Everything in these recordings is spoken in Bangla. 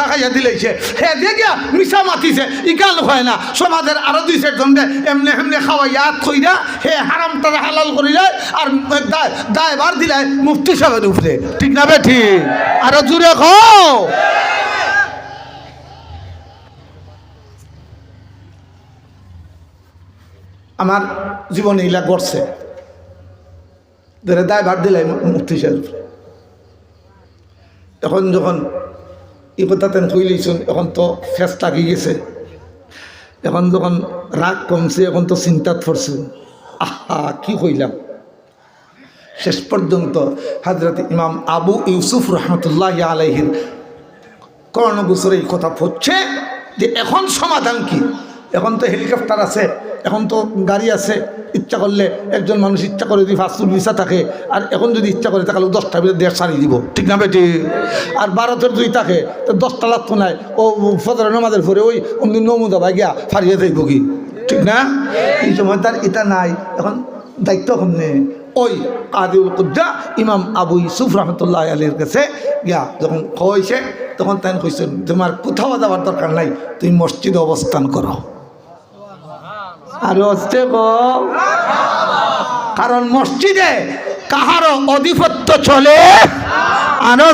খাইয়া হে মাতিছে না। সমাজের আরও দুই চারজন দে, এমনি এমনি খাওয়াইয়া থইরা হে হারাম তারা হালাল করিলে আর দায় দায়বার দিলে মুফতি সাহেবের উপরে ঠিক না ঠিক আরও জুড়ে আমার জীবনে ইলা গড়ছে ধরে দায়ভার দিলে মুক্তি সাহেবের উপরে এখন যখন ই কথা তেন কইলেইছুন এখন তো ফেস লাগি গেছে। এখন যখন রাগ কমছে, এখন তো চিন্তাত পড়ছে। আহা, কি কইলাম? শেষ পর্যন্ত হাজরত ইমাম আবু ইউসুফ রহমতুল্লাহ আলহির কর্ণগুসর এই কথা পড়ছে যে এখন সমাধান কি? এখন তো হেলিকপ্টার আছে। এখন তো গাড়ি আছে ইচ্ছা করলে একজন মানুষ ইচ্ছা করে যদি ফাস্টফুড ভিসা থাকে আর এখন যদি ইচ্ছা করে তাহলে দশটা ভিতরে দেড় সারি দিব। ঠিক না বেটি? আর ভারতের যদি থাকে তো দশটা লাগতো নাই ও ফজর নামাজের পরে ওই অমনি নমুদা ভাই গিয়া ফারিয়ে যাইব কি? ঠিক না? এই সময় তার এটা নাই এখন দায়িত্ব কমনে ওই কাদিউল কুদ্দা ইমাম আবু ইসুফ রহমতুল্লাহ আলীর কাছে গিয়া যখন হয়েছে তখন তাই কইছেন তোমার কোথাও যাওয়ার দরকার নাই তুমি মসজিদে অবস্থান করো। আর হচ্ছে কারণ মসজিদে কাহারও অধিপত্য চলে আরও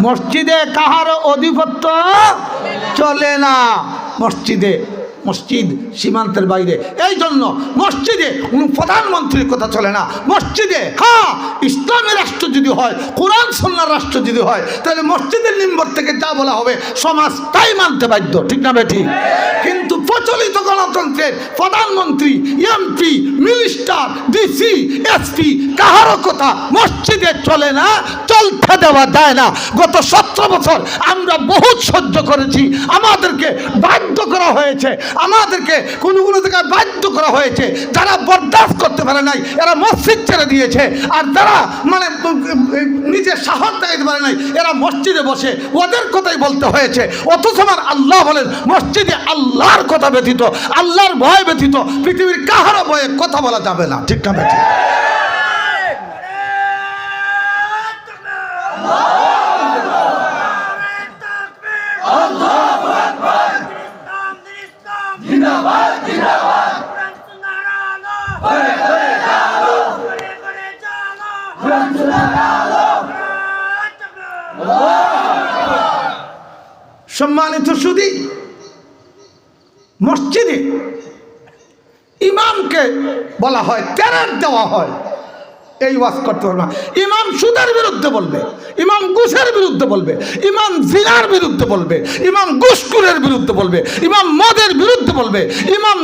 মসজিদে কাহারও অধিপত্য চলে না। মসজিদে মসজিদ সীমান্তের বাইরে। এই জন্য মসজিদে প্রধানমন্ত্রীর কথা চলে না। মসজিদে হ্যাঁ ইসলামী রাষ্ট্র যদি হয়, কোরআন সন্ন্যার রাষ্ট্র যদি হয়, তাহলে মসজিদের নিম্বর থেকে যা বলা হবে, সমাজ তাই মানতে বাধ্য। ঠিক না বেঠি কিন্তু প্রচলিত গণতন্ত্রের প্রধানমন্ত্রী, এমপি, মিনিস্টার, ডিসি, এসপি, কাহারও কথা মসজিদে চলে না, চলতে দেওয়া যায় না। গত সতেরো বছর আমরা বহুত সহ্য করেছি। আমাদেরকে বাধ্য করা হয়েছে। আমাদেরকে কোনো কোনো জায়গায় বাধ্য করা হয়েছে, যারা বরদাস্ত করতে পারে নাই, এরা মসজিদ ছেড়ে দিয়েছে, আর যারা মানে নিজের সাহস দেখাতে পারে নাই, এরা মসজিদে বসে ওদের কথাই বলতে হয়েছে। অথচ আমার আল্লাহ বলেন, মসজিদে আল্লাহর কথা ব্যতীত, আল্লাহর ভয় ব্যতীত, পৃথিবীর কাহারও ভয়ে কথা বলা যাবে না। ঠিক না ব্যতীত জিন্দাবাদ জিন্দাবাদ ঘরে ঘরে চালো ঘরে ঘরে চালো সম্মানিত সুদী মসজিদে ইমামকে বলা হয় টেরার দেওয়া হয়। এই ওয়াজ করতে পারবে না। ইমাম সুদের বিরুদ্ধে বলবে, ইমাম ঘুষের বিরুদ্ধে বলবে, ইমাম জিনার বিরুদ্ধে বলবে, ইমাম ঘুষকুরের বিরুদ্ধে বলবে, ইমাম মদের বিরুদ্ধে বলবে, ইমাম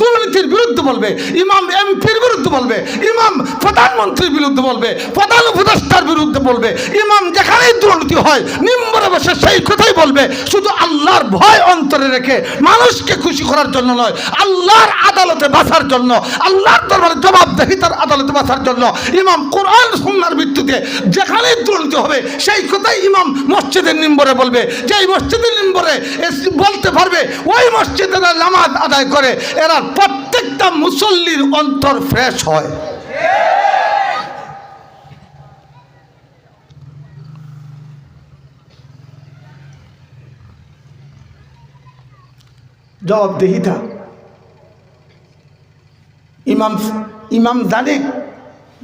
দুর্নীতির বিরুদ্ধে বলবে, ইমাম এমপির বিরুদ্ধে বলবে, ইমাম প্রধানমন্ত্রীর বিরুদ্ধে বলবে, প্রধান উপদেষ্টার বিরুদ্ধে বলবে, ইমাম যেখানেই দুর্নীতি হয়, নিম্বরে বসে সেই কথাই বলবে, শুধু আল্লাহর ভয় অন্তরে রেখে মানুষকে খুশি করার জন্য নয়, আল্লাহর আদালতে বাঁচার জন্য, আল্লাহর দরবারে জবাবদেহিতার আদালতে বাঁচার জন্য ইমাম কোরআন সুন্নার ভিত্তিতে যেখানে দুর্নীতি হবে, সেই কথাই ইমাম মসজিদের নিম্বরে বলবে। যে এই মসজিদের নিম্বরে বলতে পারবে, ওই মসজিদের নামাজ আদায় করে, এরা প্রত্যেকটা মুসল্লির অন্তর ফ্রেশ হয়। জবাবদেহিতা। ইমাম ইমাম জানে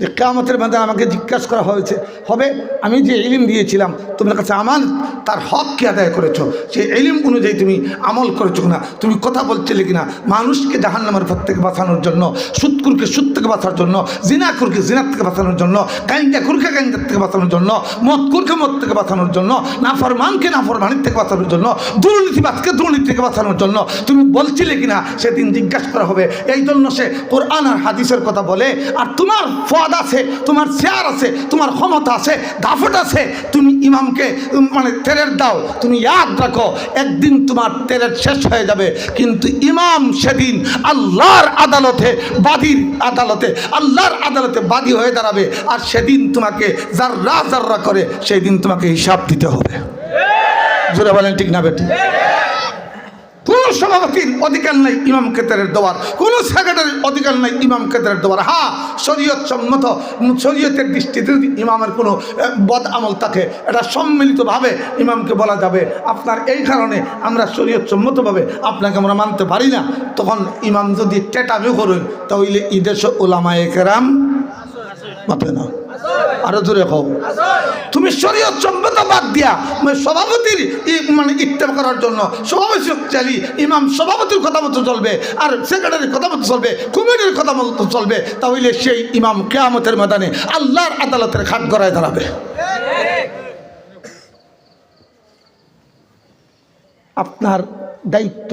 যে কেয়ামতের মধ্যে আমাকে জিজ্ঞাসা করা হয়েছে, হবে? আমি যে এলিম দিয়েছিলাম, তোমার কাছে আমার তার হককে আদায় করেছ? সেই এলিম অনুযায়ী তুমি আমল করেছ না তুমি কথা বলছিলে কিনা? মানুষকে জাহান্নামের পথ থেকে বাঁচানোর জন্য, সুৎকুরকে সুদ থেকে বাঁচার জন্য, জিনাকুরকে জিনার থেকে বাঁচানোর জন্য গাইন্দা কুরকে গাইন্দার থেকে বাঁচানোর জন্য মদ কুরকে মদ থেকে বাঁচানোর জন্য, নাফরমানকে নাফরমানির থেকে বাঁচানোর জন্য দুর্নীতিবাদকে দুর্নীতি থেকে বাঁচানোর জন্য, তুমি বলছিলে কিনা? সেদিন জিজ্ঞাসা করা হবে। এই জন্য সে কোরআন আর হাদিসের কথা বলে, আর তোমার পদ আছে, তোমার চেয়ার আছে, তোমার ক্ষমতা আছে দাফট আছে, তুমি ইমামকে মানে তেরের দাও, তুমি ইয়াদ রাখো, একদিন তোমার তেরের শেষ হয়ে যাবে। কিন্তু ইমাম সেদিন আল্লাহর আদালতে বাদীর আদালতে, আল্লাহর আদালতে বাদী হয়ে দাঁড়াবে, আর সেদিন তোমাকে জাররা জাররা করে সেই দিন তোমাকে হিসাব দিতে হবে। জোরে বলেন ঠিক না বেটি? সভাপতির অধিকার নাই ইমাম কেতারের দেওয়ার। কোনো সেক্রেটারির অধিকার নাই ইমাম কেতারের দেওয়ার। হ্যাঁ শরীয়ত সম্মত, শরীয়তের দৃষ্টিতে ইমামের কোনো বদ আমল থাকে, এটা সম্মিলিতভাবে ইমামকে বলা যাবে। আপনার এই কারণে আমরা শরীয়ত সম্মতভাবে আপনাকে আমরা মানতে পারি না। তখন ইমাম যদি টেটামি করুন, তাহলে ঈদেশ ওলামায়ে কেরাম মাপে না। আরও জোরে হোক তুমি শরীয়ত সম্মত বাদ দিয়া মানে সভাপতির মানে ইত্তেফা করার জন্য সভাপতি চালি ইমাম সভাপতির কথা মতো চলবে, আর সেক্রেটারির কথা মতো চলবে, কমিটির কথা মতো চলবে, তাহলে সেই ইমাম কেয়ামতের ময়দানে আল্লাহর আদালতের খাট গড়ায় দাঁড়াবে। আপনার দায়িত্ব,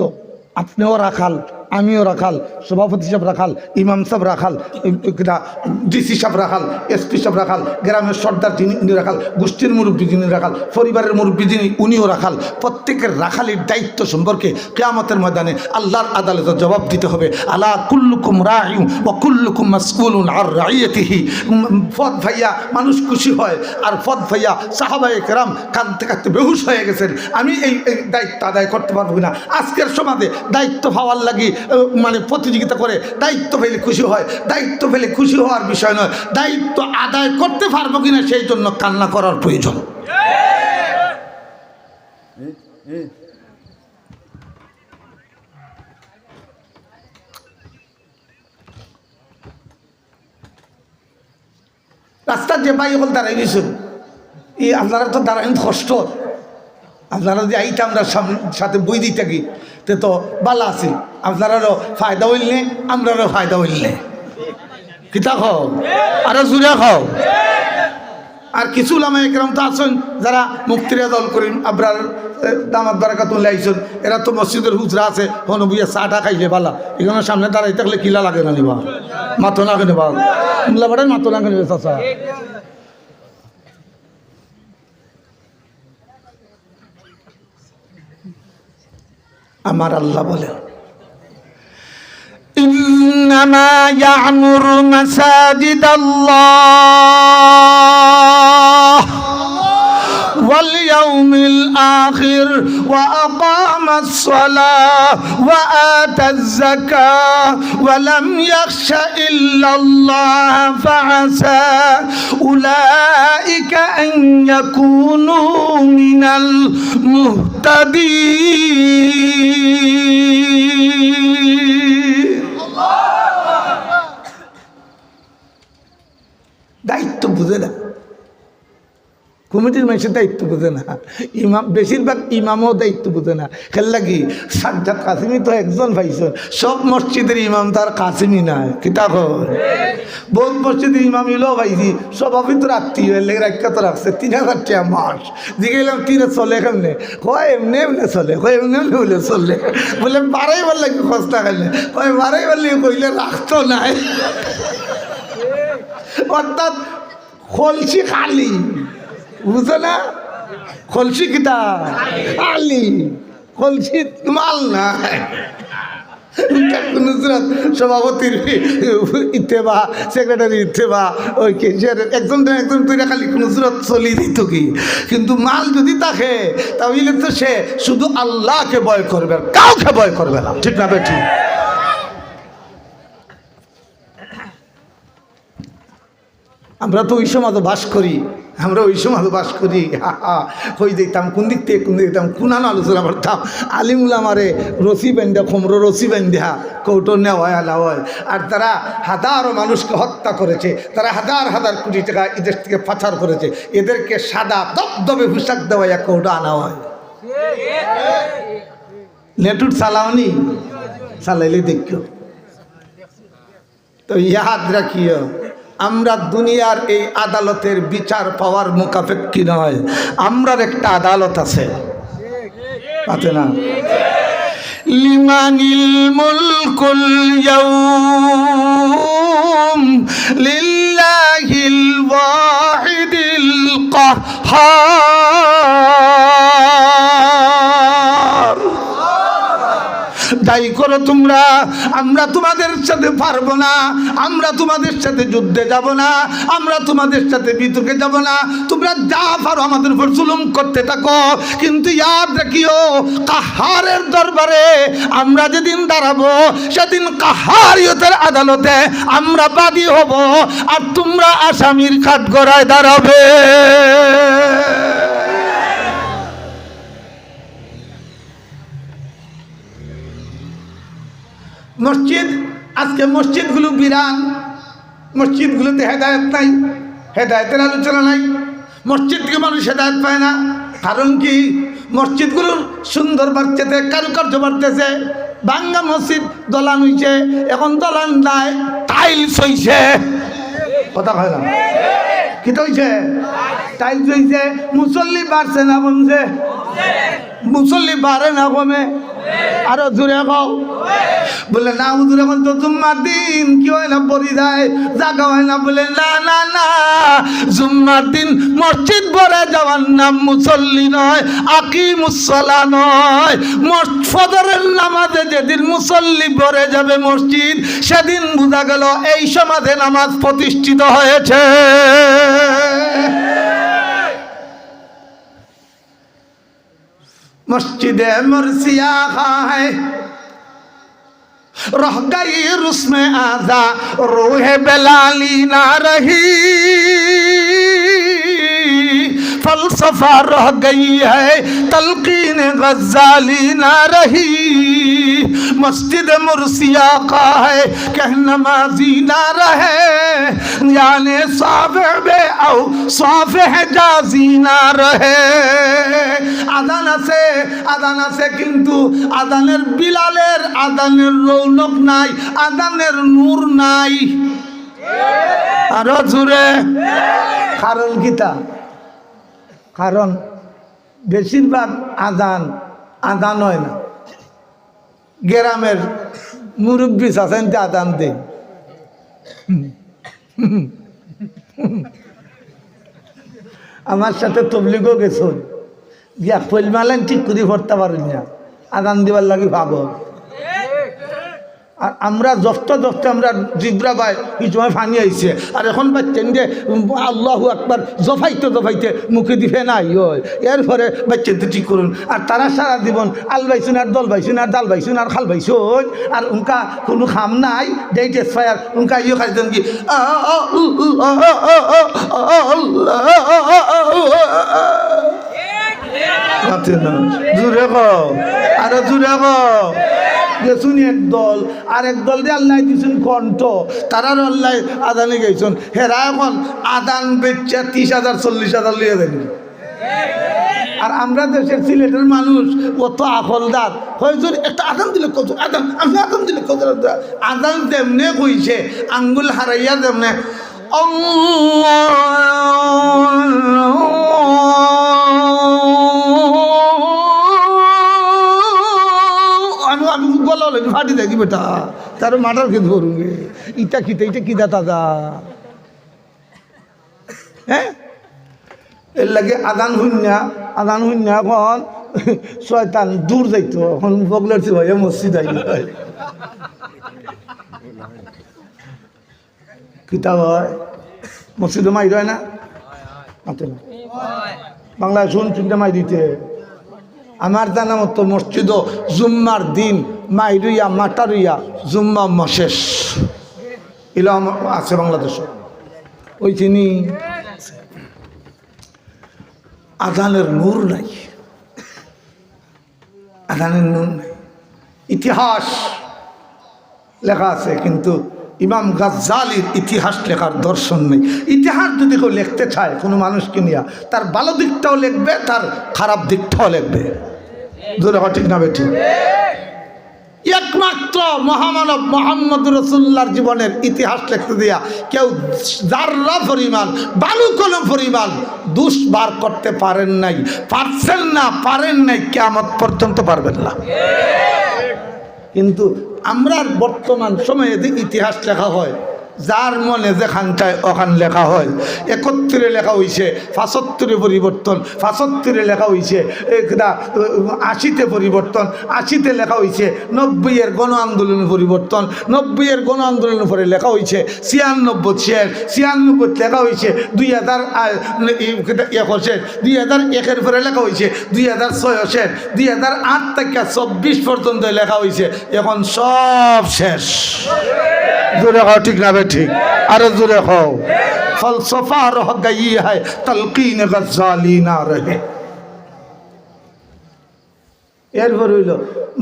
আপনিও রাখাল। আমিও রাখাল, সভাপতি সাহেব রাখাল, ইমাম সাহেব রাখাল ডিসি সাহেব রাখাল, এসপি সাহেব রাখাল, গ্রামের সর্দার যিনি রাখাল, গোষ্ঠীর মুরব্বী যিনি রাখাল, পরিবারের মুরব্বী যিনি, উনিও রাখাল। প্রত্যেকের রাখালের দায়িত্ব সম্পর্কে কেয়ামতের ময়দানে আল্লাহর আদালতে জবাব দিতে হবে। আলা কুল্লুকুম রায়ু ও কুল্লুকুম মাসকুলুন আর রাইয়াতিহি। ফদ ভাইয়া মানুষ খুশি হয়, আর ফদ ভাইয়া সাহাবায়ে কেরাম কাঁদতে কাঁদতে বেহুশ হয়ে গেছেন। আমি এই দায়িত্ব আদায় করতে পারব না আজকের সমাজে দায়িত্ব পাওয়ার লাগি মানে প্রতিযোগিতা করে দায়িত্ব পেলে খুশি হয়, দায়িত্ব পেলে খুশি হওয়ার বিষয় নয়, দায়িত্ব আদায় করতে পারব কিনা সেই জন্য কান্না করার প্রয়োজন। রাস্তার যে বাই হল দাঁড়াই দিয়েছেন এই আপনারা তো দাঁড়াইন কষ্ট। আপনারা যে আইটা আমরা সাথে বই দিই থাকি, তে তো বালা আছে। আপনারারও ফায়দা হইলে, আমরারও ফায়দা হইলে। কিতা খাও আরও জুড়ে খাও আর কিছু লামা একরম তো আছেন, যারা মুক্তিরা দল করেন আপনার দামাত বারাকাতুল্লাহ আইসন এরা তো মসজিদের হুজরা আছে, হন বুঝে চাটা খাইলে বালা। এখানে সামনে দাঁড়াই থাকলে কিলা লাগে না নিবা? মাথো না কেনে বা মাথো না কেনে চাচা। আমার আল্লাহ বলেন إنما يعمر مساجد الله واليوم الآخر وأقام الصلاة وآتى الزكاة ولم يخش إلا الله فعسى أولئك أن يكونوا من المهتدين দায়িত্ব বুঝে না কমিটির মানুষের দায়িত্ব বুঝে না। ইমাম, বেশিরভাগ ইমামও দায়িত্ব বুঝে না। খেললা কি সাজ্জাদ কাসিমি তো একজন ভাইছেন সব মসজিদের ইমাম তার কাসিমি নাই কিতাব বহুত মসজিদের ইমাম ইলো ভাইছি সভাপতি তো আত্মীয় লেগে রাখা তো রাখছে তিন হাজার টাকা মাস। দিকে গেলাম তিনে চলে কেমনে? কয়, এমনি এমনি চলে। কয়, এমনি এমনি বলে চলে। বলে বারাই বার লাগে খসটা খাইলে কয়, বারাই বার লাগে কইলে রাখতো নাই। অর্থাৎ খলসি খালি। বুঝো না? খলসি কিতা? খালি খলসি মাল না নুসরত সভাপতির ইত্তেবা সেক্রেটারি ইত্তেবা ওই কেশিয়ার একজন একজন তুই খালি নুসরত চলি দিত কি? কিন্তু মাল যদি থাকে, তাহলে তো সে শুধু আল্লাহকে ভয় করবে কাউকে ভয় করবে না। ঠিক না বেঠিক আমরা তো ওই সমাজে বাস করি। আমরা ওই সমাজে বাস করি। হা হা হয়ে দিতাম কোন দিক থেকে কোন দিক দিতাম কুনানো আলোচনা করতাম। আলিমুলা মারে রসি বেন্ধা খমরো রসি বেন্ধা কৌটো নেওয়া আলা হয় আর তারা হাজারো মানুষকে হত্যা করেছে। তারা হাজার হাজার কোটি টাকা এদের থেকে পাচার করেছে। এদেরকে সাদা দবদবে পোশাক দেওয়া কৌটো আনা হয় নেটুর চালাওনি? চালাইলে দেখিও তো ইয়াদ রাখিও আমরা দুনিয়ার এই আদালতের বিচার পাওয়ার মুখাপেক্ষি নয়। আমরার একটা আদালত আছে। আছে না? লিমানিল মুলকুল ইয়াউম লিল্লাহিল ওয়াহিদিল কাহ্হার যাই করো তোমরা। আমরা তোমাদের সাথে পারব না। আমরা তোমাদের সাথে যুদ্ধে যাব না। আমরা তোমাদের সাথে বিতর্কে যাব না। তোমরা যা পারো আমাদের উপর জুলুম করতে থাকো। কিন্তু ইয়াদ রাখিও, কাহারের দরবারে আমরা যেদিন দাঁড়াবো, সেদিন কাহারিয়তের আদালতে আমরা বাদী হব। আর তোমরা আসামির কাঠগড়ায় দাঁড়াবে। মসজিদ, আজকে মসজিদগুলো বিরান। মসজিদগুলোতে হেদায়ত নাই, হেদায়তের আলোচনা নাই। মসজিদ থেকে মানুষ হেদায়ত পায় না। কারণ কি? মসজিদগুলোর সুন্দর বাড়তেছে, কারুকার্য বাড়তেছে। বাঙ্গা মসজিদ দলান হইছে, এখন দলান নাই, টাইলস হইছে। কথা হয় না? কি হইছে? টাইলস হইছে, মুসল্লি বাড়ছে না কমছে মুসল্লি বাড়ে না কমে আরও জোরে কও। বলে, না হুজুর, এখন তো জুম্মার দিন। কি হয় না পড়ি যায় জাগা হয় না। বলে, না না না। জুম্মার দিন মসজিদ ভরে যাওয়ার নাম মুসল্লি নয় আকি মুসলা নয়। ফজরের নামাজে যেদিন মুসল্লি ভরে যাবে মসজিদ, সেদিন বোঝা গেল এই সমাজে নামাজ প্রতিষ্ঠিত হয়েছে। مسجد مرسی خواہ ہے۔ رہ گئی رسم آزا روح بلالی نہ رہی۔ फलसफा रह गई है तलकीन गजाली ना रही मस्जिद मुर्सिया का है कह नमाजी ना रहे जाने साफे औ साफे जाजी ना रहे আদান আছে আদান আছে কিন্তু আদানের বিলালের আদানের রৌনক নাই আদানের নূর নাই আরো জুড়ে কারণ কিতা কারণ বেশিরভাগ আদান আদান হয় না। গ্রামের মুরব্বী আছেন তে আদান দেন। আমার সাথে তবলিগও গেছুন গিয়া ফলমালেন ঠিক করে ভরতে পারেন না। আদান দিবার লাগে ভাবো। আর আমরা জফতে জফতে আমরা জিব্রা বাই এই সময় আইছে। আর এখন বাচ্চেন যে আল্লাহ আকবার, জফাইতে জফাইতে মুখে দিবে নাই, ওই। এরপরে বাচ্চেন ঠিক করুন। আর তারা সারা জীবন আল বাইছুন আর দল বাইছুন আর ডাল বাইছুন আর খাল বাইছুন আর উনকা কোনো খাম নাই ডেট এক্সপায়ার উনকা ইয়ে খাইতেন কি জুড়ে জুড়ে আর কণ্ঠ। এখন আদান চল্লিশ লিয়ে আর আমরা দেশের সিলেটের মানুষ, কত আকলদার হয়তো একটা আদান দিলে কত? আদান, আমি আদান দিলে কত আদান তেমনে কইছে, আঙ্গুল হারাইয়া তেমনে আমি বলা হলো ফাটি দেখি বেটা। তার মাটার খেতে ধরুঙ্গে ইটা খিতে ইটা কি দাতা দা হ্যাঁ? এর লাগে আদান শূন্য আদান শূন্য এখন শয়তান দূর যাইতো। এখন বগলের ভাই মসজিদ আইল। কিতাব হয়? মসজিদে মাই মাতে না? বাংলায় শুন চিন্তা মাই দিতে। আমার জানা মতো মসজিদ জুম্মার দিন মাইরুইয়া মাটারুইয়া জুম্মা মশেষ আমার আছে বাংলাদেশে। ওই চিনি আদানের নূর নাই। আদানের নূর নাই। ইতিহাস লেখা আছে, কিন্তু ইমাম গাজ্জালির ইতিহাস লেখার দর্শন নেই। ইতিহাস যদি কেউ লিখতে চায়, কোনো মানুষকে নিয়ে, তার ভালো দিকটাও লিখবে, তার খারাপ দিকটাও লিখবে। জোরে ঠিক না বেঠি একমাত্র মহামানব মোহাম্মদ রসুল্লার জীবনের ইতিহাস লিখতে দিয়া কেউ জাররা পরিমাণ, বালু কোনো পরিমাণ দুষ বার করতে পারেন নাই, পারছেন না, পারেন নাই কেমত পর্যন্ত পারবেন না। কিন্তু আমরা বর্তমান সময়ে যদি ইতিহাস লেখা হয় যার মনে যেখান চায় ওখান লেখা হয়, একত্রে লেখা হইছে, পাঁচত্তরে পরিবর্তন, পাঁচত্তরে লেখা একটা আশিতে পরিবর্তন, আশিতে লেখা হইছে, নব্বইয়ের গণ আন্দোলন পরিবর্তন, নব্বইয়ের গণ আন্দোলনের পরে লেখা হইছে, ছিয়ানব্বই শের, ছিয়ানব্বই লেখা হইছে, দুই হাজার এক একুশের দুই হাজার একের পরে লেখা হইছে, দুই হাজার ছয় ছয়শের দুই হাজার আট থেকে চব্বিশ পর্যন্ত লেখা হইছে, এখন সব শেষ। ঠিক না বে ঠিক আরে জোরে খাও ফলসফা রহ গই है তলকিন গজ্জালি না রহে এরপর হইল,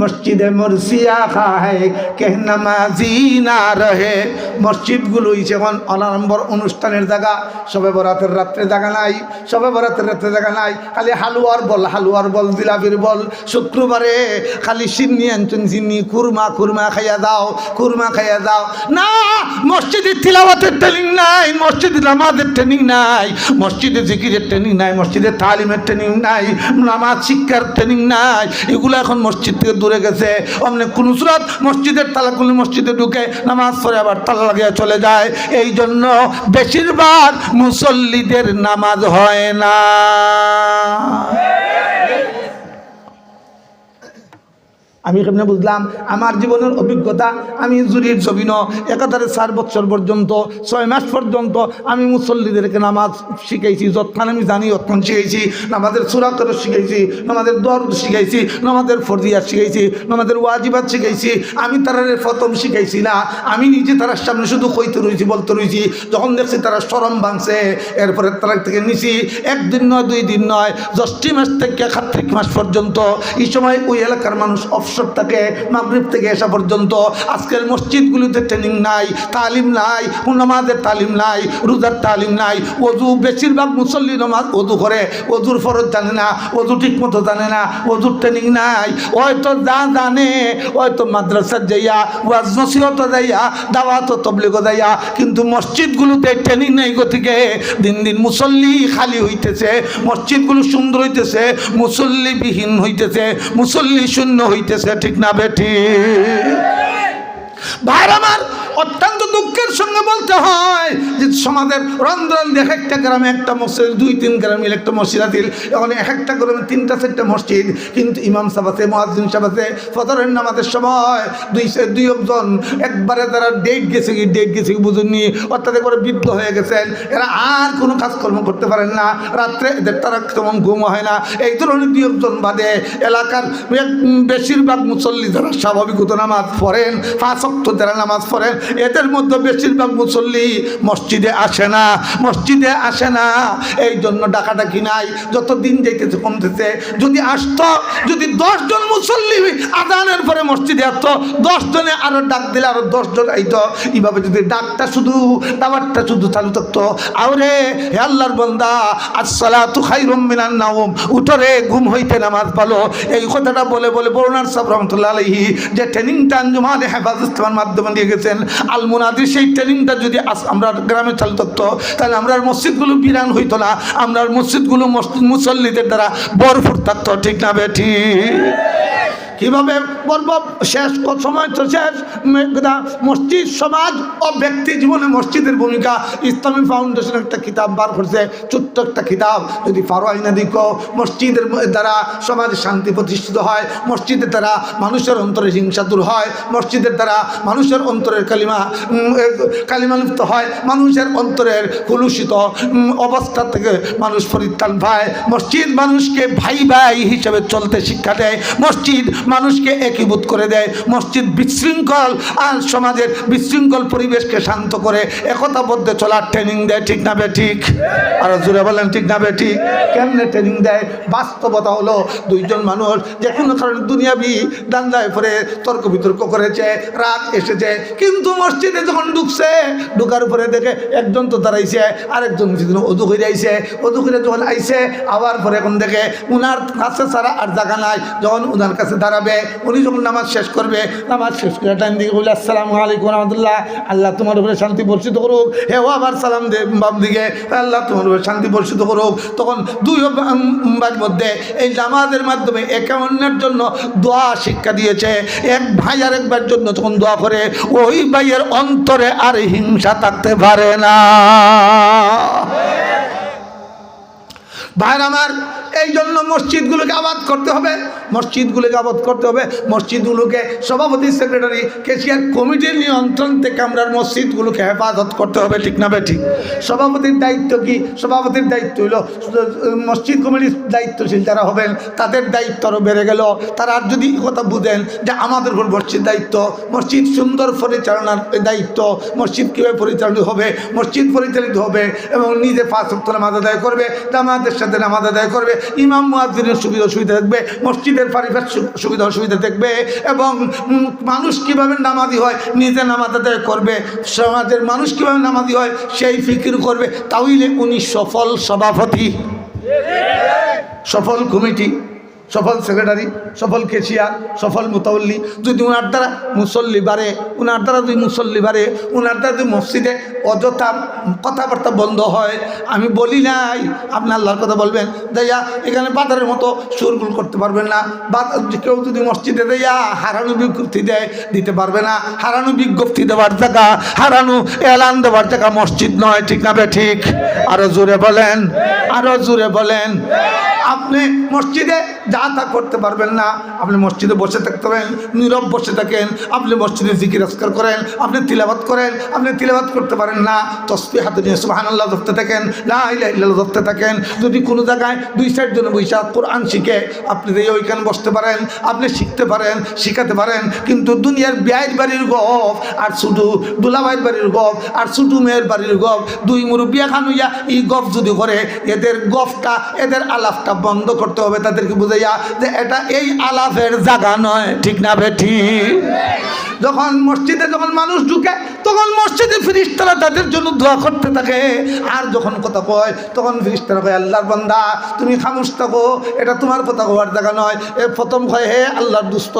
মসজিদে মরসিয়া খায় কে নামাজি না রহে। মসজিদগুলো এখন অনারম্বর অনুষ্ঠানের জায়গা, সবে বরাতের রাত্রে জায়গা নাই, সবে বরাতের রাত্রে জায়গা নাই, খালি হালুয়ার বল হালুয়ার বল, জিলাপির বল, শুক্রবারে খালি সিন্নি আনছেন সিন্নি কুরমা কুরমা খাইয়া দাও কুরমা খাইয়া দাও। না মসজিদে তিলাওয়াতের ট্রেনিং নাই মসজিদে নামাজের ট্রেনিং নাই মসজিদে জিকিরের ট্রেনিং নাই মসজিদে তালিমের ট্রেনিং নাই, নামাজ শিক্ষার ট্রেনিং নাই এগুলো এখন মসজিদ থেকে দূরে গেছে। অমনে কোন সুরাত মসজিদের তালা মসজিদে ঢুকে নামাজ পড়ে আবার তালা লাগিয়ে চলে যায়। এই জন্য বেশিরভাগ মুসল্লিদের নামাজ হয় না। আমি কেমনে বুঝলাম? আমার জীবনের অভিজ্ঞতা, আমি জুরির জবিন একাধারে চার বছর পর্যন্ত, ছয় মাস পর্যন্ত আমি মুসল্লিদেরকে নামাজ শিখাইছি যৎক্ষণ আমি জানি যৎক্ষণ শিখাইছি, নামাজের সুরাতর শিখাইছি, নামাজের দর শিখাইছি, নামাজের ফরজিয়া শিখাইছি, নামাজের ওয়াজিবাদ শিখাইছি, আমি তারা প্রথম শিখাইছি না, আমি নিজে তারার সামনে শুধু কইতে রয়েছি বলতে রয়েছি যখন দেখছি তারা সরম ভাঙছে, এরপরে তারা থেকে নিছি, একদিন নয়, দুই দিন নয়, জ্যৈষ্ঠী মাস থেকে কার্তিক মাস পর্যন্ত, এই সময় ওই এলাকার মানুষ অবসর থাকে মাগরিব থেকে আসা পর্যন্ত আজকের মসজিদগুলিতে ট্রেনিং নাই, তালিম নাই, নামাজের তালিম নাই, রোজার তালিম নাই। অজু বেশিরভাগ মুসল্লি নামাজ অজু করে, অজুর ফরজ জানে না, অজু ঠিক মতো জানে না, অজুর ট্রেনিং নাই। হয়তো যা জানে, হয়তো মাদ্রাসার যাইয়া, ওয়াজ নসিহত যাইয়া, দাওয়াত তবলিগ যাইয়া, কিন্তু মসজিদগুলোতে ট্রেনিং নেই গতিকে দিন দিন মুসল্লি খালি হইতেছে, মসজিদগুলো সুন্দর হইতেছে মুসল্লিবিহীন হইতেছে, মুসল্লি শূন্য হইতেছে। ঠিক না বেটি ভাইর আমার অত্যন্ত দুঃখের সঙ্গে বলতে হয় যে সমাজের রন্ধ্রন এক একটা গ্রামে একটা মসজিদ, দুই তিন গ্রামে একটা মসজিদ আছিল এখন এক একটা গ্রামে তিনটা চারটা মসজিদ। কিন্তু ইমাম আছে মহাজিন সাহেব আছে, ফজরের নামাজের সময় দুই দুই একজন একবারে তারা ডেট গেছে কি ডেট গেছে কি বুঝুননি অর্থাৎ একবারে বৃদ্ধ হয়ে গেছেন। এরা আর কোনো কাজকর্ম করতে পারেন না। রাত্রে এদের তারা তেমন ঘুম হয় না। এই ধরনের দুই একজন বাদে এলাকার বেশিরভাগ মুসল্লি যারা স্বাভাবিকত নামাজ পড়েন অক্ট যারা নামাজ পড়েন এদের মধ্যে বেশিরভাগ মুসল্লি মসজিদে আসে না, মসজিদে আসে না। এই জন্য ডাকাডাকি নাই, যত দিন যাইতেছে কমতেছে। যদি আসতো, যদি দশজন মুসল্লি আদানের পরে মসজিদে আসতো দশ জনে আরও ডাক দিলে আরও দশজন আইতো। এইভাবে যদি ডাকটা শুধু দাবারটা শুধু চালু থাকতো আরে হে আল্লাহর বন্দা আসসালা তু খাই রমিনান নাওম উঠরে ঘুম হইতে নামাজ পালো। এই কথাটা বলে বলে বরুণার সাহেব রহমতুল্লাহ আলহি যে ট্রেনিংটা আঞ্জুমান হেফাজ ইসলামের মাধ্যমে দিয়ে গেছেন আলমুনাদি সেই ট্রেনিংটা যদি আমরা গ্রামে চালু থাকতো তাহলে আমরা মসজিদগুলো বিরান হইতো না। আমরা মসজিদগুলো মসজিদ মুসল্লিদের দ্বারা বরফুর থাকতো, ঠিক না বেঠি কীভাবে বলব শেষ সময় তো শেষ? মসজিদ সমাজ ও ব্যক্তি জীবনে মসজিদের ভূমিকা। ইসলামী ফাউন্ডেশন একটা কিতাব বার করছে ছোট্ট একটা কিতাব। যদি পারো আইনা দিকো মসজিদের দ্বারা সমাজে শান্তি প্রতিষ্ঠিত হয় মসজিদের দ্বারা মানুষের অন্তরে হিংসা দূর হয় মসজিদের দ্বারা মানুষের অন্তরের কালিমা উম, এ, কালিমা লিপ্ত হয় মানুষের অন্তরের কলুষিত অবস্থা থেকে মানুষ পরিত্রাণ পায়। মসজিদ মানুষকে ভাই ভাই হিসেবে চলতে শিক্ষা দেয়। মসজিদ মানুষকে একীভূত করে দেয়। মসজিদ বিশৃঙ্খল আর সমাজের বিশৃঙ্খল পরিবেশকে শান্ত করে একতাবদ্ধ চলার ট্রেনিং দেয়, ঠিক না বে ঠিক? আর জুড়ে বলেন, ঠিক না বে ঠিক? কেমনে ট্রেনিং দেয়? বাস্তবতা হলো দুইজন মানুষ যে কোনো কারণে দুনিয়াবি দান্দায় পরে তর্ক বিতর্ক করেছে, রাত এসেছে, কিন্তু মসজিদে যখন ঢুকছে, ঢুকার উপরে দেখে একজন তো দাঁড়াইছে, আরেকজন সেদিন অজু করে আইছে অজু করে যখন আইছে, আবার পরে এখন দেখে উনার কাছে ছাড়া আর জায়গা নাই। যখন উনার কাছে দাঁড়ায় করাবে উনি যখন নামাজ শেষ করবে, নামাজ শেষ করে টাইম দিকে বলে, আসসালামু আলাইকুম রহমতুল্লাহ, আল্লাহ তোমার উপরে শান্তি বর্ষিত করুক। হেও আবার সালাম দে বাম দিকে, আল্লাহ তোমার উপরে শান্তি বর্ষিত করুক। তখন দুই ভাইয়ের মধ্যে এই নামাজের মাধ্যমে একে অন্যের জন্য দোয়া শিক্ষা দিয়েছে। এক ভাই আর একবার জন্য যখন দোয়া করে, ওই ভাইয়ের অন্তরে আর হিংসা থাকতে পারে না। ভাইর আমার এই জন্য মসজিদগুলোকে আবাদ করতে হবে। মসজিদগুলোকে আবাদ করতে হবে। মসজিদগুলোকে সভাপতি, সেক্রেটারি, কেশিয়ার কমিটির নিয়ন্ত্রণ থেকে আমরা মসজিদগুলোকে হেফাজত করতে হবে, ঠিক না ঠিক সভাপতির দায়িত্ব কি? সভাপতির দায়িত্ব হলো মসজিদ কমিটির দায়িত্বশীল যারা হবেন, তাদের দায়িত্ব আরও বেড়ে গেল। তারা আর যদি কথা বুঝেন যে আমাদের উপর মসজিদ দায়িত্ব, মসজিদ সুন্দর পরিচালনার দায়িত্ব, মসজিদ কীভাবে পরিচালিত হবে? মসজিদ পরিচালিত হবে এবং নিজে পাঁচ সপ্তাহ নামাজ আদায় করবে, জামাতের সাথে নামাজ আদায় করবে, ইমাম মুয়াজ্জিনের সুবিধা অসুবিধা দেখবে মসজিদের পারিপার্শ্বিক সুবিধা অসুবিধা দেখবে এবং মানুষ কীভাবে নামাজি হয়, নিজে নামাজ আদায় করবে, সমাজের মানুষ কীভাবে নামাজি হয়, সেই ফিকির করবে, তাহলে উনি সফল সভাপতি। সফল কমিটি। সফল সেক্রেটারি, সফল কেশিয়ার, সফল মুতাল্লি যদি ওনার দ্বারা মুসল্লি বাড়ে ওনার দ্বারা যদি মুসল্লি বাড়ে ওনার দ্বারা যদি মসজিদে অযথা কথাবার্তা বন্ধ হয়, আমি বলি নাই, আপনি আল্লাহর কথা বলবেন, দেয়া এখানে বাজারের মতো সুরগুল করতে পারবেন না। বা কেউ যদি মসজিদে দেয়া হারানো বিজ্ঞপ্তি দেয়, দিতে পারবে না। হারানো বিজ্ঞপ্তি দেওয়ার জায়গা, হারানো এলান দেওয়ার জায়গা মসজিদ নয়, ঠিক না ঠিক? আরও জোরে বলেন, আরও জোরে বলেন। আপনি মসজিদে যা তা করতে পারবেন না, আপনি মসজিদে বসে থাকতে পারেন, নীরব বসে থাকেন, আপনি মসজিদে জিকির আসকার করেন, আপনি তিলাবাত করেন, আপনি তিলাবাত করতে পারেন না তসবি হাতে নিয়ে সুবহানাল্লাহ ধরতে থাকেন, লা ইলাহা ইল্লাল্লাহ ধরতে থাকেন। যদি কোনো জায়গায় দুই সাইড জন্য বৈশা কোরআন শিখে, আপনি যে ওইখানে বসতে পারেন, আপনি শিখতে পারেন, শিখাতে পারেন, কিন্তু দুনিয়ার ব্যয়ের বাড়ির গপ আর শুধু দুলাভাইয়ের বাড়ির গপ আর শুধু মেয়ের বাড়ির গপ দুই মুরব্বিয়া খান হইয়া এই গপ যদি করে, এদের গপটা এদের আলাপটা বন্ধ করতে হবে, তাদেরকে বুঝাইয়া যে এটা এই আলাপের জায়গা নয়, ঠিক না বেঠি? যখন মসজিদে যখন মানুষ ঢুকে, তখন মসজিদে ফিরিস্তারা তাদের জন্য দোয়া করতে থাকে। আর যখন কথা কয়, তখন ফিরিস্তারা কয়, আল্লাহর বান্দা, তুমি খামুশ থাকো, এটা তোমার কথা কওয়ার জায়গা নয়। এ প্রথম কয় হে আল্লাহর দুস্থ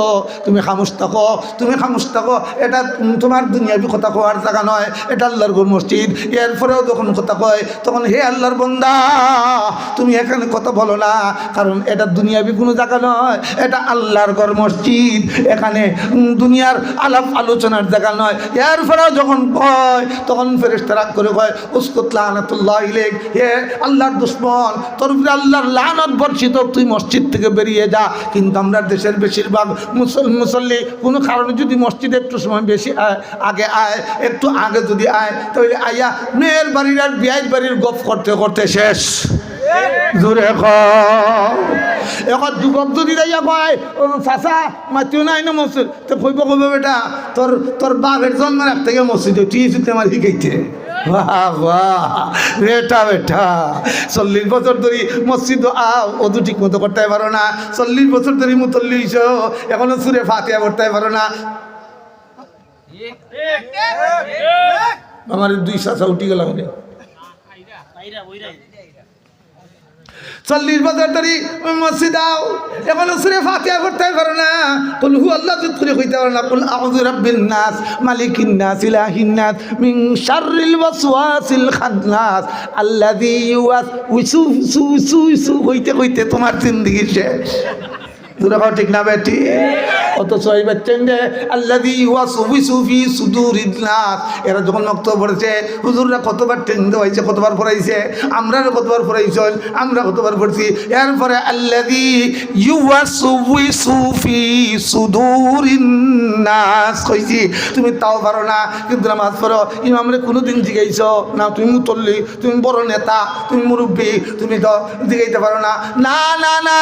তুমি খামুশ থাকো, তুমি খামুশ থাকো, এটা তোমার দুনিয়াবি কথা কওয়ার জায়গা নয়, এটা আল্লাহর গোর মসজিদ। এরপরেও যখন কথা কয়, তখন হে আল্লাহর বন্দা, তুমি এখানে কথা বলো না, কারণ এটা দুনিয়াবি কোনো জায়গা নয়, এটা আল্লাহর ঘর মসজিদ। এখানে দুনিয়ার আলাপ আলোচনার জায়গা নয়। এরপরেও যখন কয়, তখন ফেরেশতা রাগ করে কয়, উস্কুত লানাতুল্লাহ ইলেক হে আল্লাহর দুশ্মন, তোর আল্লাহর লানত বর্ষিত, তুই মসজিদ থেকে বেরিয়ে যা। কিন্তু আমরা দেশের বেশিরভাগ মুসল, মুসল্লি, কোনো কারণে যদি মসজিদে একটু সময় বেশি আয়, আগে আয়, একটু আগে যদি আয়, তাহলে আইয়া মেয়ের বাড়ির আর বিয়ের বাড়ির গপ করতে করতে শেষ। জোরে এখন যুবক যদি যাইয়া কয় চাচা মাতিও নাই না মসজিদ তো কইব কইব বেটা তোর তোর বাপের জন্মের এক থেকে মসজিদে তুই এসে আমার শিখাইতে বাহ বাহ। বেটা বেটা। চল্লিশ বছর ধরে মসজিদ আও অদু ঠিক মতো করতে পারো না। চল্লিশ বছর ধরে মুতল্লি হইছ এখনও সুরে ফাতিয়া করতে পারো না। আমার দুই চাচা উঠি গেলাম রে চল্লিশ বছর ধরে মসজিদ আও এখন সুরে ফাতিয়া করতে পারো না। কুল হু আল্লাহ যুদ্ধ করে কইতে পারো না, কুল আউযু রাব্বিন নাস, মালিকিন নাস, ইলাহিন নাস, মিন শাররিল ওয়াসওয়াসিল খান্নাস, আল্লাযী ইউয়াস, উসু সু সু সু কইতে কইতে তোমার জিন্দগি শেষ। ঠিক না বেটি? অথচ সুফি সুদুর ইদনাথ এরা যখন পড়েছে, হুজুররা কতবার দেওয়াইছে কতবার পড়াইছে আমরা কতবার পড়াইছেন আমরা কতবার পড়ছি। এরপরে আল্লাদি ইউয়া সুফি সুফি সুদুর ইন্নাস কইছি, তুমি তাও পারো না, কিন্তু নামাজ পড়ো। ইমামরে কোনো দিন জিগাইছ না, তুমি মুতল্লি, তুমি বড় নেতা, তুমি মুরব্বী, তুমি তো জিগাইতে পারো না। না না না,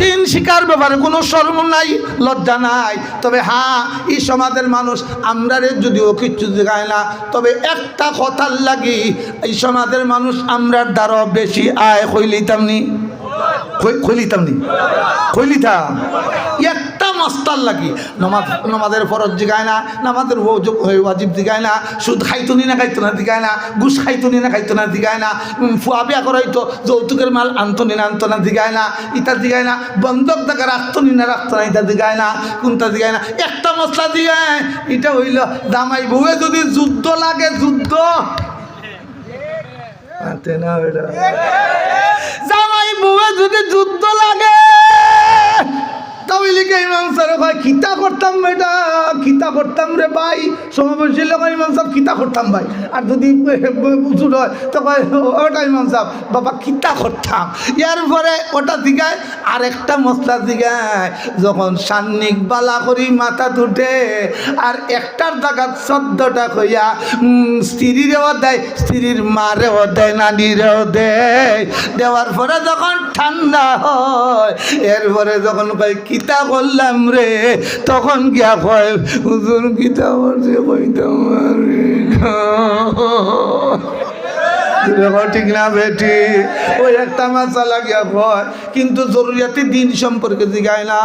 দিন শিকার ব্যাপারে কোনো শরম নাই, লজ্জা নাই। তবে হ্যাঁ এই সমাজের মানুষ আমরা যদিও কিচ্ছু দেখায় না, তবে একটা কথার লাগি, এই সমাজের মানুষ আমরার দ্বারা বেশি আয় কইলিতাম নি কইলিতাম নি একটা লাগি নমাজ, নমাজের ফরজ জিগায় না, নামাজের ওয়াজিব দিগায় না, সুদ খাইতো নি না খাইতো না দিগায় না ঘুষ খাইতো নি না খাইতো না দিগায় না ফুয়া বিয়া করাইতো যৌতুকের মাল আনতনি না আনতো না দিগায় না ইটা দিগায় না, বন্ধক দেখা রাখতনি না রাখতো না ইটা দিগায় না, কোনটা দিগায় না, একটা মশলা দিগায় এটা হইল দামাই বউয়ে যদি যুদ্ধ লাগে, যুদ্ধ না। জামাই যদি যুদ্ধ লাগে ইমাম স্যার ভাই, খিতা করতাম বেটা, খিতা করতাম রে ভাই। সমাবেশের লোক ইমাম সাহেব, খিতা করতাম ভাই। আর যদি উঁচু হয়, তো ওটা ইমাম সাহেব, বাবা, খিতা করতাম। এর পরে ওটা দিঘায় আরেকটা মশলা দিঘায় যখন সান্নিক বালা করি মাথা তুটে আর একটার জায়গা চোদ্দটা কইয়া স্ত্রীরেও দেয়, স্ত্রীর মারেও দেয়, নানিরেও দেয়। দেওয়ার পরে যখন ঠান্ডা হয়, এরপরে যখন কয় কিতা করলাম রে, তখন গিয়া কয় ঠিক না বেটি? ওই একটা মাছা লাগিয়া কয় কিন্তু জরুরিয়াতে দিন সম্পর্কে জিগায় না,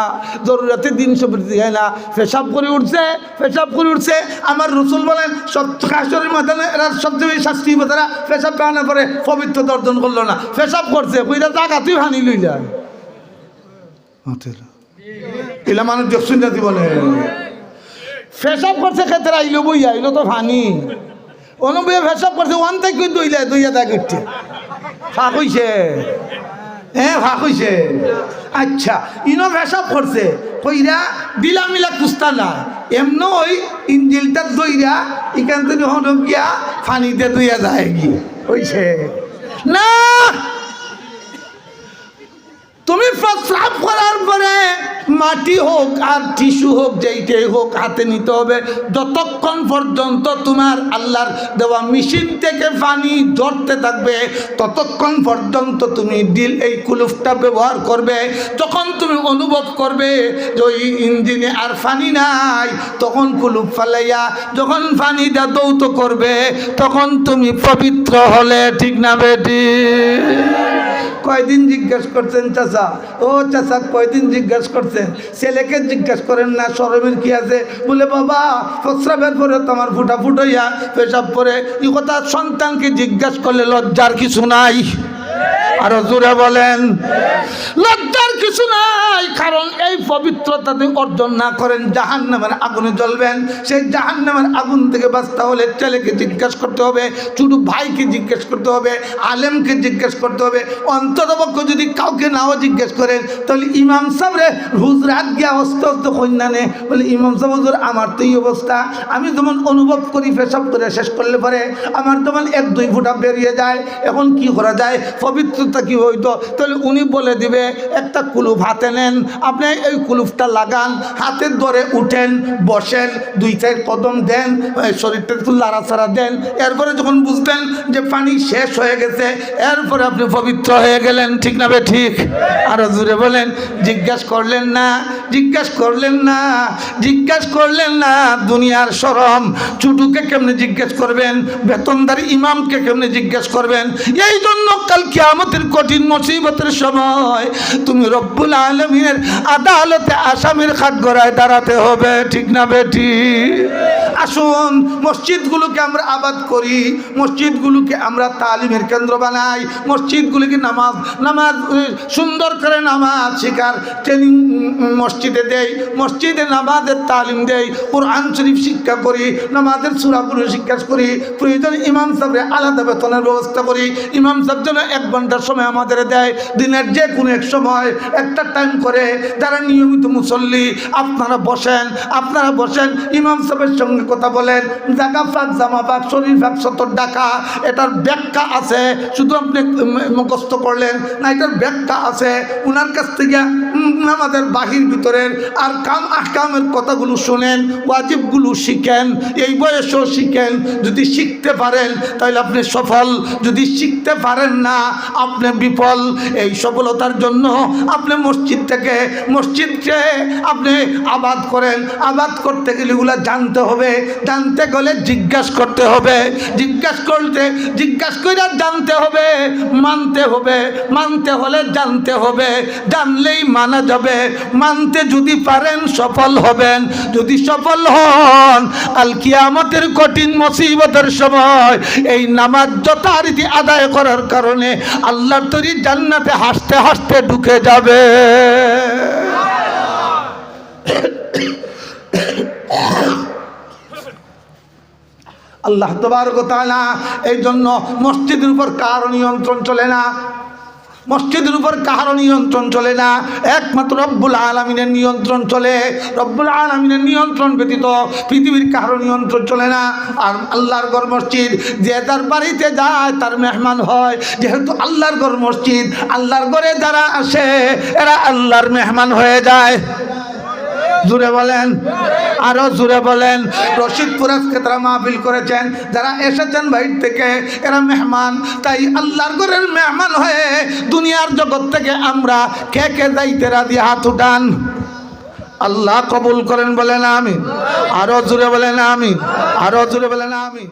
জরুরিয়াতে দিন সম্পর্কে জিগায় না। পেশাব করে উঠছে, পেশাব করে উঠছে। আমার রসুল বলেন সব কাশরের এরা সবচেয়ে বেশি শাস্তি হবে, তারা পেশাব পাওয়ানোর পরে পবিত্র অর্জন করল না। পেশাব করছে, কইরা জাগা তুই হানি লই যায় এলা মানুষ দেখছুন জাতি বলে পেশাব করছে ক্ষেত্রে আইলো বই আইলো তো ফানি। অনুবয়ে পেশাব করছে, ওয়ান থেকে দইলে দইয়া দেখ উঠছে। ফাঁক হইছে। হ্যাঁ ফাঁক হইছে। আচ্ছা ইনো পেশাব করছে, কইরা বিলা মিলা কুস্তা না। এমন ওই ইঞ্জিলটা দইরা, এখান থেকে হন গিয়া ফানিতে দইয়া যায় কি হইছে। না! তুমি প্রস্রাব করার পরে মাটি হোক আর টিস্যু হোক, যেইটাই হোক, হাতে নিতে হবে। যতক্ষণ পর্যন্ত তোমার আল্লাহর দেওয়া মেশিন থেকে পানি ধরতে থাকবে, ততক্ষণ পর্যন্ত তুমি ডিল এই কুলুফটা ব্যবহার করবে। যখন তুমি অনুভব করবে যে ওই ইঞ্জিনে আর পানি নাই, তখন কুলুপ ফালাইয়া যখন পানিটা দৌত করবে, তখন তুমি পবিত্র হলে, ঠিক না বেটি? কয়দিন জিজ্ঞেস করছেন চাচা? ও চাচা, কয়দিন জিজ্ঞেস করছেন? ছেলেকে জিজ্ঞেস করেন না, সরমের কি আছে? বলে, বাবা, প্রস্রাবের পরে তোমার ফুটা ফুটাইয়া পেশাব পরে। ই কথা সন্তানকে জিজ্ঞেস করলে লজ্জার কিছু নাই। আরও জোরে বলেন। লজ্জার কিছু নাই কারণ এই পবিত্রতা যদি অর্জন না করেন জাহান নামের আগুনে জ্বলবেন। সেই জাহান নামের আগুন থেকে বাঁচতে হলে ছেলেকে জিজ্ঞেস করতে হবে ছোট ভাইকে জিজ্ঞেস করতে হবে আলেমকে জিজ্ঞেস করতে হবে। অন্ততপক্ষ যদি কাউকে নাও জিজ্ঞেস করেন তাহলে ইমাম সাহেবরে হুজরাত গিয়া অস্ত অস্ত কন্যা নে। বলে ইমাম সাহেব হুজুর আমার তো এই অবস্থা। আমি যেমন অনুভব করি পেশাব করে শেষ করলে পরে আমার তখন এক দুই ফুটা বেরিয়ে যায়। এখন কি করা যায়? পবিত্রতা কি হইতো? তাহলে উনি বলে দিবে, একটা কুলুপ হাতে নেন, আপনি এই কুলুপটা লাগান, হাতের ধরে উঠেন, বসেন, দুই চার কদম দেন শরীরটা একটু লাড়াচাড়া দেন। এরপরে যখন বুঝবেন যে পানি শেষ হয়ে গেছে, এরপরে আপনি পবিত্র হয়ে গেলেন, ঠিক না বে ঠিক? আরও জুড়ে বলেন, জিজ্ঞাসা করলেন না, জিজ্ঞাসা করলেন না, জিজ্ঞাসা করলেন না, দুনিয়ার সরম, চুটুকে কেমনে জিজ্ঞেস করবেন, বেতনদারি ইমামকে কেমনে জিজ্ঞেস করবেন? এই জন্য কাল কিয়ামতের কঠিন মুসিবতের সময় তুমি রব্বুল আলমিনের আদালতে আসামির খাট গড়ায় দাঁড়াতে হবে, ঠিক না বেটি? আসুন, মসজিদগুলোকে আমরা আবাদ করি, মসজিদগুলোকে আমরা তালিমের কেন্দ্র বানাই, মসজিদগুলিকে নামাজ নামাজ সুন্দর করে নামাজ শিকার, ট্রেনিং মসজিদে দেই, মসজিদে নামাজের তালিম দেই, কোরআন শরীফ শিক্ষা করি, নামাজের সুরাগুলো শিক্ষা করি, প্রয়োজন ইমাম সাহেবের আলাদা বেতনের ব্যবস্থা করি, ইমাম সাহেব যেন এক ঘণ্টার সময় আমাদের দেয়, দিনের যে কোনো এক সময় একটা টাইম করে যারা নিয়মিত মুসল্লি, আপনারা বসেন আপনারা বসেন, ইমাম সাহেবের সঙ্গে কথা বলেন, জাগা ফাঁক, জামা ফাঁক, শরীর ফাঁক, সতর ডাকা, এটার ব্যাখ্যা আছে, শুধু আপনি মুখস্থ করলেন, না, এটার ব্যাখ্যা আছে ওনার কাছ থেকে আমাদের বাহির ভিতরের আর কাম আহকামের কথাগুলো শোনেন, ওয়াজিবগুলো শিখেন, এই বয়সেও শিখেন, যদি শিখতে পারেন, তাহলে আপনি সফল। যদি শিখতে পারেন না, আপনি বিফল। এই সফলতার জন্য আপনি মসজিদ থেকে মসজিদকে আপনি আবাদ করেন। আবাদ করতে গেলে এগুলো জানতে হবে। জানতে গেলে জিজ্ঞাসা করতে হবে। জিজ্ঞাসা করতে জিজ্ঞাসা করে জানতে হবে, মানতে হবে। মানতে হলে জানতে হবে। জানলেই মানা যাবে, মানতে যদি পারেন সফল হবেন। যদি সফল হন, আল কিয়ামতের কঠিন মুসিবতের সময় এই নামাজ যথারীতি আদায় করার কারণে আল্লাহর তরি জান্নাতে হাসতে হাসতে ঢুকে যাবে। আল্লাহ তবার কথা না এই জন্য মসজিদের উপর কারও নিয়ন্ত্রণ চলে না। মসজিদের উপর কাহারও নিয়ন্ত্রণ চলে না। একমাত্র রব্বুল আলমিনের নিয়ন্ত্রণ চলে। রব্বুল আলমিনের নিয়ন্ত্রণ ব্যতীত পৃথিবীর কাহারও নিয়ন্ত্রণ চলে না। আর আল্লাহর গড় মসজিদ যে তার বাড়িতে যায়, তার মেহমান হয়। যেহেতু আল্লাহর গড় মসজিদ, আল্লাহর গড়ে যারা আসে, এরা আল্লাহর মেহমান হয়ে যায়। জুড়ে বলেন। আরও জুড়ে বলেন। রশিদপুর আজকে তারা মাহফিল করেছেন, যারা এসেছেন বাইর থেকে, এরা মেহমান। তাই আল্লাহর ঘরের মেহমান হয়ে দুনিয়ার জগৎ থেকে আমরা কে কে যাইতে রাজি, হাত উঠান। আল্লাহ কবুল করেন বলেন আমি আরও জুড়ে বলেন আমি আরও জুড়ে বলেন আমি